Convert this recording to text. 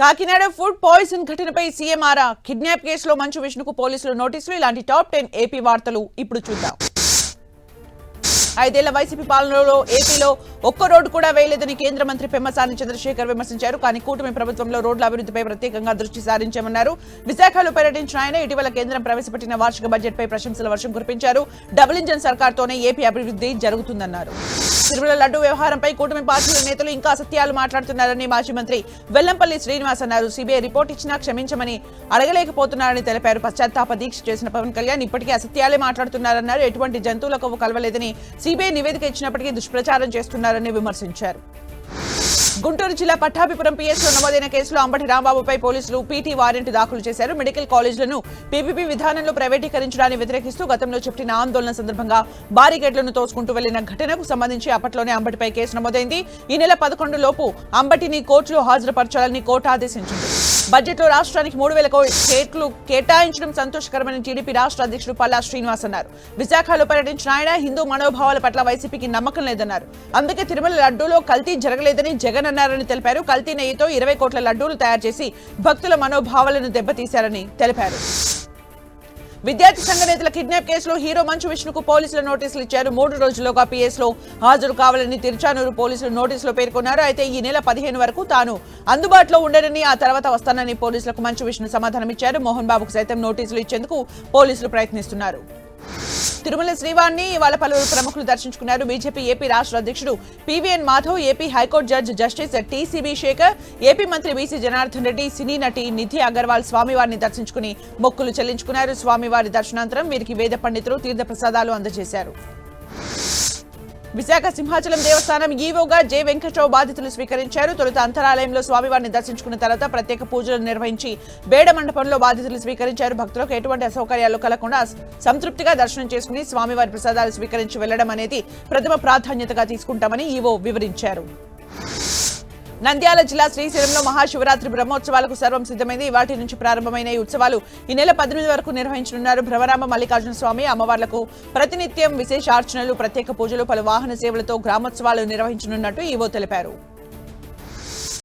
Kakinada food poison ఘటనపై CM ఆరా kidnap కేసులో మంచు విష్ణుకు పోలీసులు నోటీసులు. ఇలాంటి టాప్ టెన్ ఏపీ వార్తలు ఇప్పుడు చూద్దాం. ఐదేళ్ళ వైసీపీ పాలనలో ఏపీలో ఒక్క రోడ్డు కూడా వేయలేదని కేంద్ర మంత్రి పెమ్మసాని చంద్రశేఖర్ విమర్శించారు. కానీ కూటమి ప్రభుత్వంలో రోడ్ల అభివృద్ధిపై ప్రత్యేకంగా దృష్టి సారించామన్నారు. విశాఖలో పర్యటించిన ఆయన ఇటీవల కేంద్రం ప్రవేశపెట్టిన వార్షిక బడ్జెట్ పై ప్రశంసల వర్షం కురిపించారు. డబుల్ ఇంజన్ సర్కార్తోనే ఏపీ అభివృద్ధి జరుగుతుందన్నారు. తిరుమల లడ్డు వ్యవహారంపై కూటమి పార్టీల నేతలు ఇంకా అసత్యాలు మాట్లాడుతున్నారని మాజీ మంత్రి వెల్లంపల్లి శ్రీనివాస్ అన్నారు. సిబిఐ రిపోర్ట్ ఇచ్చినా క్షమించమని అడగలేకపోతున్నారని తెలిపారు. పశ్చాత్తాప దీక్ష చేసిన పవన్ కళ్యాణ్ ఇప్పటికీ అసత్యాలే మాట్లాడుతున్నారన్నారు. ఎటువంటి జంతువులకు కలవలేదని సిబిఐ నివేదిక ఇచ్చినప్పటికీ దుష్ప్రచారం చేస్తున్నారని విమర్శించారు. గుంటూరు జిల్లా పట్టాభిపురం పిఎస్లో నమోదైన కేసులో అంబటి రాంబాబుపై పోలీసులు పీటీ వారెంట్ దాఖలు చేశారు. మెడికల్ కాలేజీలను పీపీపీ విధానంలో ప్రైవేటీకరించడాన్ని వ్యతిరేకిస్తూ గతంలో చెప్పిన ఆందోళన సందర్భంగా బారిగేట్లను తోసుకుంటూ వెళ్ళిన ఘటనకు సంబంధించి అప్పట్లోనే అంబటిపై కేసు నమోదైంది. ఈ నెల పదకొండు లోపు అంబటిని కోర్టులో హాజరుపరచాలని కోర్టు ఆదేశించింది. బడ్జెట్లో రాష్ట్రానికి మూడు వేల కోట్లు కేటాయించడం సంతోషకరమని టీడీపీ రాష్ట్ర అధ్యక్షుడు పల్లా శ్రీనివాస్ అన్నారు. విశాఖలో పర్యటించిన ఆయన హిందూ మనోభావాల పట్ల వైసీపీకి నమ్మకం లేదన్నారు. అందుకే తిరుమల లడ్డూలో కల్తీ జరగలేదని జగన్ అన్నారని తెలిపారు. కల్తీ నెయ్యితో ఇరవై కోట్ల లడ్డూలు తయారు చేసి భక్తుల మనోభావాలను దెబ్బతీశారని తెలిపారు. విద్యార్థి సంఘ నేతల కిడ్నాప్ కేసులో హీరో మంచు విష్ణుకు పోలీసులు నోటీసులు ఇచ్చారు. మూడు రోజుల్లోగా పిఎస్లో హాజరు కావాలని తిరుచానూరు పోలీసులు నోటీసులో పేర్కొన్నారు. అయితే ఈ నెల పదిహేను వరకు తాను అందుబాటులో ఉండనని ఆ తర్వాత వస్తానని పోలీసులకు మంచు విష్ణు సమాధానమిచ్చారు. మోహన్ బాబుకు సైతం నోటీసులు ఇచ్చేందుకు పోలీసులు ప్రయత్నిస్తున్నారు. తిరుమల శ్రీవాణ్ణి ఇవాళ పలువురు ప్రముఖులు దర్శించుకున్నారు. బీజేపీ ఏపీ రాష్ట్ర అధ్యక్షుడు PVN Madhav AP high court judge justice TCB Shekhar AP మంత్రి బీసీ జనార్దన్ రెడ్డి సినీ నటి నిధి అగర్వాల్ స్వామివారిని దర్శించుకుని మొక్కులు చెల్లించుకున్నారు. స్వామివారి దర్శనానంతరం వీరికి వేద పండితులు తీర్థ ప్రసాదాలు అందజేశారు. విశాఖ సింహాచలం దేవస్థానం ఈవోగా జె వెంకట్రావు బాధితులు స్వీకరించారు. తొలుత అంతరాలయంలో స్వామివారిని దర్శించుకున్న తర్వాత ప్రత్యేక పూజలు నిర్వహించి బేడ మండపంలో బాధితులు స్వీకరించారు. భక్తులకు ఎటువంటి అసౌకర్యాలు కలగకుండా సంతృప్తిగా దర్శనం చేసుకుని స్వామివారి ప్రసాదాలు స్వీకరించి వెళ్ళడం అనేది ప్రథమ ప్రాధాన్యతగా తీసుకుంటామని ఈవో వివరించారు. నంద్యాల జిల్లా శ్రీశైలంలో మహాశివరాత్రి బ్రహ్మోత్సవాలకు సర్వం సిద్ధమైంది. వాటి నుంచి ప్రారంభమైన ఈ ఉత్సవాలు ఈ నెల పద్దెనిమిది వరకు నిర్వహించనున్నారు. భ్రమరామ మల్లికార్జున స్వామి అమ్మవార్లకు ప్రతినిత్యం విశేష అర్చనలు ప్రత్యేక పూజలు పలు వాహన సేవలతో గ్రామోత్సవాలు నిర్వహించనున్నట్టు ఈవో తెలిపారు.